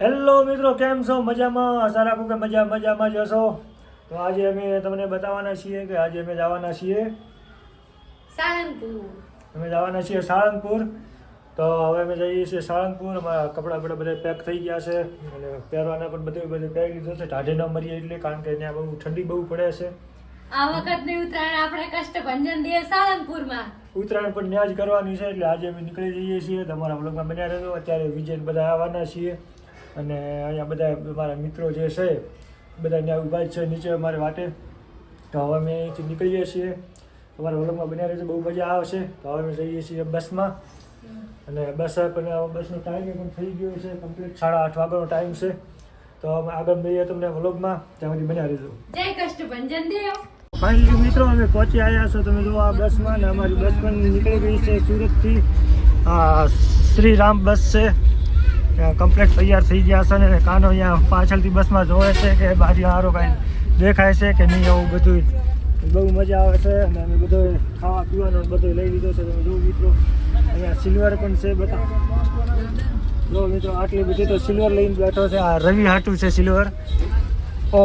Hello મિત્રો કેમ છો? મજામાં? આશા રાખું કે મજા મજામાં જ હશો. તો આજે અમે તમને બતાવવાના છીએ કે આજે અમે જવાના છીએ. સાળંગપુર. અમે જવાના છીએ સાળંગપુર. તો હવે અમે જઈએ છીએ સાળંગપુર. અમારા કપડાં બપડા બધા પેક થઈ ગયા છે. અને પહેરવાના પણ બધું બધું પહેરી લીધું છે. ટાઢે ન મરીએ એટલે કારણ કે ત્યાં બહુ ઠંડી બહુ પડે છે. આ વખતની ઉત્તરાયણ આપણે કષ્ટભંજન દેવ સાળંગપુરમાં. ઉત્તરાયણ પણ ત્યાં જ કરવાની છે એટલે આજે અમે નીકળી જઈએ છીએ. તમારા વ્લોગમાં બન્યા રહેજો. અત્યારે વિજય બધા આવવાના છીએ. અને અહીંયા બધા મારા મિત્રો જે છે બધા ત્યાં ઊભા જ છે નીચે અમારે વાટે. તો હવે અમે અહીંથી નીકળીએ છીએ. અમારા વ્લોગમાં બન્યા રહેજો બહુ મજા આવશે. તો હવે અમે જઈએ છીએ બસમાં. અને બસ પણ બસનો ટાઈમ પણ થઈ ગયો છે કમ્પ્લીટ સાડા આઠ વાગ્યાનો ટાઈમ છે. તો અમે આગળ મળીએ તમને વ્લોગમાં ત્યાં સુધી બન્યા રહેજો. જય કષ્ટભંજન દેવ ફાઇનલી મિત્રો અમે પહોંચી આવ્યા છો. તમે જુઓ આ બસમાં ને અમારી બસ પણ નીકળી ગઈ છે સુરતથી. આ શ્રી રામ બસ છે. કમ્પ્લીટ તૈયાર થઈ ગયા છે ને કાનો અહીંયા પાછળથી બસમાં જોવે છે કે બારી હારો કાંઈ દેખાય છે કે નહીં એવું બધું બહુ મજા આવે છે અને અમે બધું ખાવા પીવાનું બધું લઈ લીધો છે. તમે જુઓ મિત્રો, અહીંયા સિલ્વર પણ છે બધા જો મિત્રો, આટલી બધી તો સિલ્વર લઈને બેઠો છે. આ રવિ હાટું છે સિલ્વર. ઓ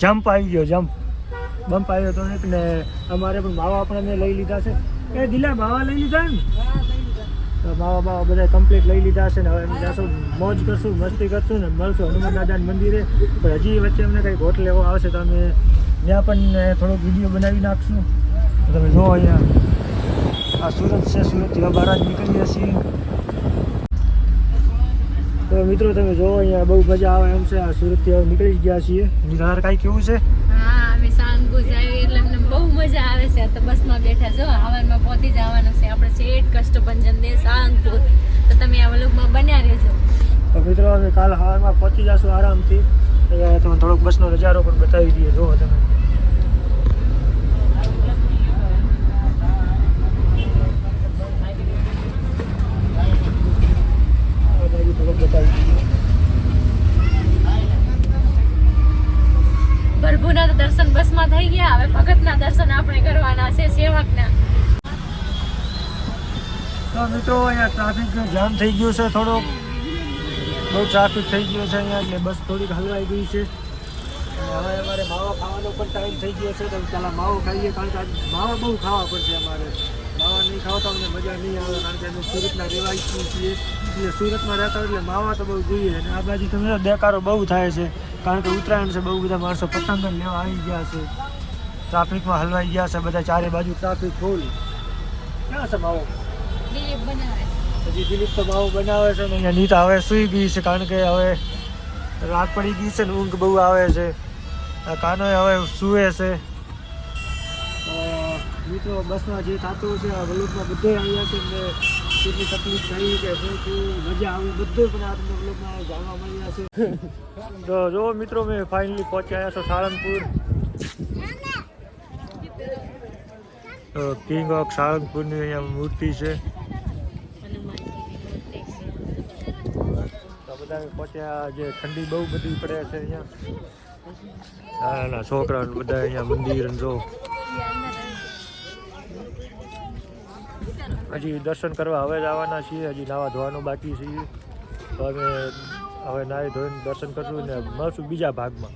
જમ્પ આવી ગયો જમ્પ બમ્પ આવ્યો તો એક ને અમારે પણ માવા પણ અમે લઈ લીધા છે. એ દિલા માવા લઈ લીધા ને માવા બાવા બધા કમ્પ્લીટ લઈ લીધા છે ને હવે અમે જશું મોજ કરશું, મસ્તી કરશું ને મળશું હનુમાન દાદાના મંદિરે. પણ હજી વચ્ચે અમને કંઈક હોટલ એવો આવશે તો અમે ત્યાં પણ થોડોક વીડિયો બનાવી નાખશું. તમે જુઓ અહીંયા આ સુરત છે, સુરતથી બહાર જ નીકળીએ છીએ. તો મિત્રો તમે જુઓ અહીંયા બહુ મજા આવે એમ છે, આ સુરતથી હવે નીકળી ગયા છીએ. નિરાર કાંઈ કેવું છે? હા, અમે સાંગુ જાવી મજા આવે છે. તો બસમાં બેઠા જો હવારમાં પહોંચી જવાનું છે. આપણે શેઠ કષ્ટભંજન દેશ સાળંગપુર તો તમે આ વ્લોગમાં બન્યા રહેજો. તો મિત્રો, અમે કાલ સવારમાં પહોંચી જશું આરામથી. તમે થોડોક બસનો નજારો પણ બતાવી દઈએ. જુઓ તમે આ બાજુ થોડોક બતાવી દઈએ પ્રભુના તો દર્શન બસમાં થઈ ગયા. હવે ભગતના દર્શન આપણે કરવાના છે, સેવકના. તો મિત્રો, અહીંયા ટ્રાફિક જામ થઈ ગયું છે થોડોક. બહુ ટ્રાફિક થઈ ગયો છે અહીંયા, એટલે બસ થોડીક હલવાઈ ગઈ છે. હવે અમારે માવા ખાવાનો પણ ટાઈમ થઈ ગયો છે. તો પહેલાં માવો ખાઈએ, કારણ કે માવા બહુ ખાવા પડશે અમારે. માવા નહીં ખાવ તો અમને મજા નહીં આવે, કારણ કે અમે સુરતના રહેવાસી છીએ. એટલે સુરતમાં રહેતા હોય એટલે માવા તો બહુ જોઈએ. અને આ બાજુ તમે દેકારો બહુ થાય છે. કારણ કે ઉત્તરાયણ છે, બહુ બધા માણસો પતંગ લેવા આવી ગયા છે. ટ્રાફિકમાં હલવાઈ ગયા છે બધા ચારે બાજુ ટ્રાફિક ફૂલ ક્યાં છે માવો દિલીપ બનાવે હજી દિલીપ તો માવો બનાવે છે ને અહીંયા નીતા હવે સૂઈ ગઈ છે કારણ કે હવે રાત પડી ગઈ છે ને ઊંઘ બહુ આવે છે આ કાનો હવે સૂવે છે તો મિત્રો બસમાં જે થતું છે આ વલુકમાં બધે આવ્યા છે ને કેટલી તકલીફ થઈ કે શું થયું મજા આવી બધું પણ આ તમને વલુકમાં જાણવા મળ્યા છે. તો જો મિત્રો મેં ફાઇનલી પહોંચી આવ્યા છો સાળંગપુર. તો કિંગ ઓફ સાળંગપુરની અહીંયા મૂર્તિ છે. બધા પહોંચ્યા જે ઠંડી બહુ બધી પડે છે અહીંયા. ના છોકરા ને બધા અહીંયા મંદિર જો. હજી દર્શન કરવા હવે જ આવવાના છીએ, હજી નાવા ધોવાનું બાકી છીએ તો અમે હવે નાહી ધોઈને દર્શન કરશું ને મળશું બીજા ભાગમાં.